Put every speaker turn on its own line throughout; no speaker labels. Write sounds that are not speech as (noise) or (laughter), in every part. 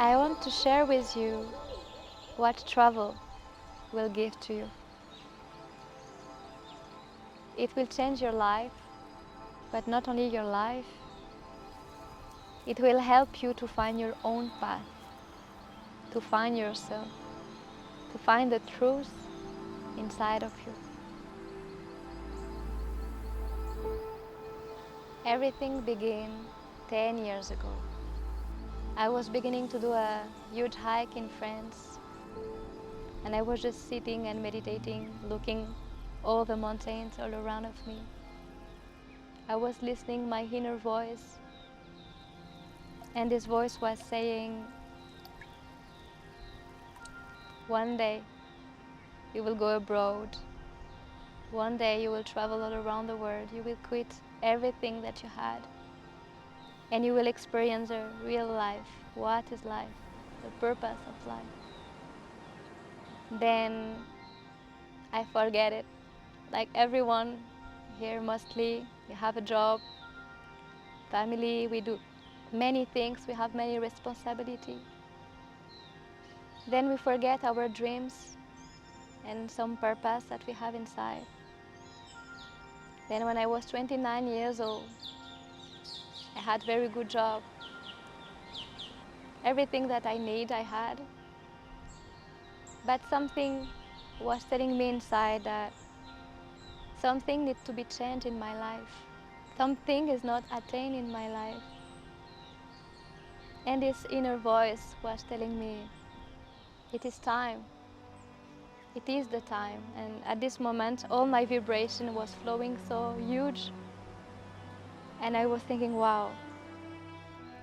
I want to share with you what travel will give to you. It will change your life, but not only your life, it will help you to find your own path, to find yourself, to find the truth inside of you. Everything began 10 years ago. I was beginning to do a huge hike in France. And I was just sitting and meditating, looking all the mountains all around of me. I was listening my inner voice. And this voice was saying one day you will go abroad. One day you will travel all around the world. You will quit everything that you had and you will experience a real life. What is life? The purpose of life. Then i forget it. Like everyone here mostly we have a job family we do many things we have many responsibility. Then we forget our dreams and some purpose that we have inside. Then when i was 29 years old i had very good job. Everything that i need i had. But something was telling me inside that something needs to be changed in my life. Something is not attained in my life. And this inner voice was telling me it is time. It is the time. And at this moment all my vibration was flowing so huge and i was thinking wow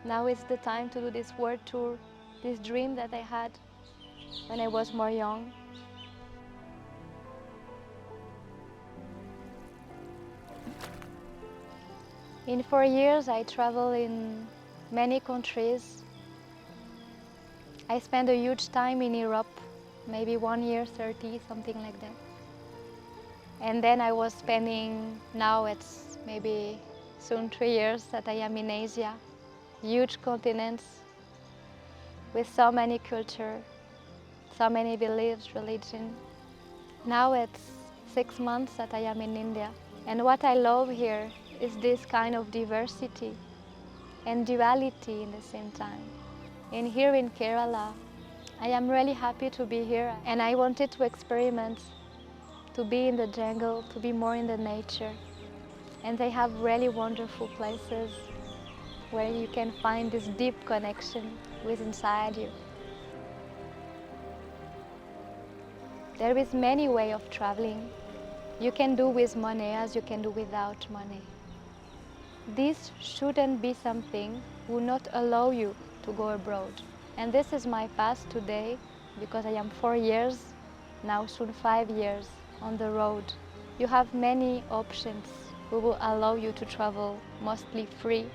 now is the time to do this world tour this dream that i had when i was more young. In four years i traveled in many countries. I spent a huge time in europe maybe one year 30 something like that. And then i was spending now it's maybe soon three years that i am in asia. Huge continents with so many culture so many beliefs religion. Now it's six months that i am in india. And what i love here is this kind of diversity and duality in the same time. And here in kerala I am really happy to be here and I wanted to experiment to be in the jungle, to be more in the nature. And they have really wonderful places where you can find this deep connection with inside you. There is many way of traveling. You can do with money as you can do without money. This shouldn't be something will not allow you to go abroad. And this is my past today because I am four years, now soon five years on the road. You have many options who will allow you to travel mostly free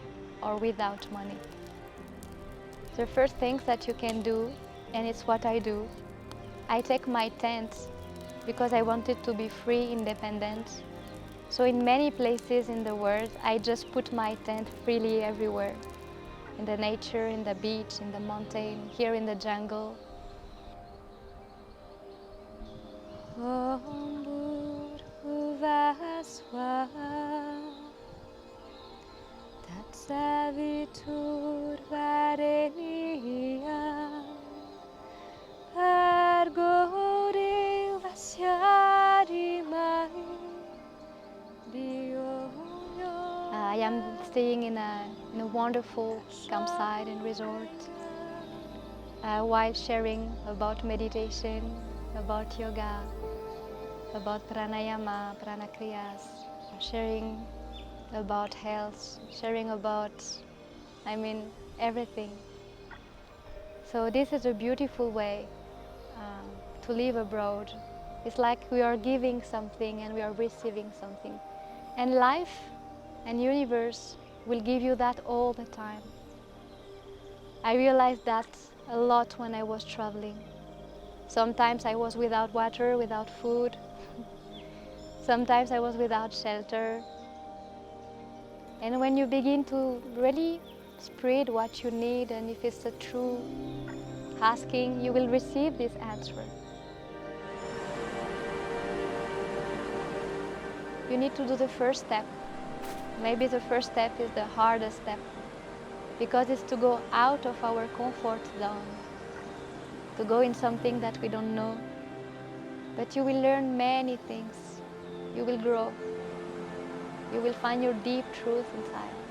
or without money. The first things that you can do, and it's what I do, I take my tent because I wanted to be free, independent. So in many places in the world, I just put my tent freely everywhere in the nature, in the beach, in the mountain, here in the jungle. I am staying in a, in a wonderful campsite and resort. Uh, while sharing about meditation, about yoga, about pranayama, pranakriyas, sharing about health, sharing about, I mean, everything. So this is a beautiful way um, to live abroad. It's like we are giving something and we are receiving something. And life and universe will give you that all the time. I realized that a lot when I was traveling. Sometimes I was without water, without food. (laughs) Sometimes I was without shelter. And when you begin to really spread what you need and if it's a true asking, you will receive this answer. You need to do the first step. Maybe the first step is the hardest step because it's to go out of our comfort zone, to go in something that we don't know. But you will learn many things. You will grow. You will find your deep truth inside.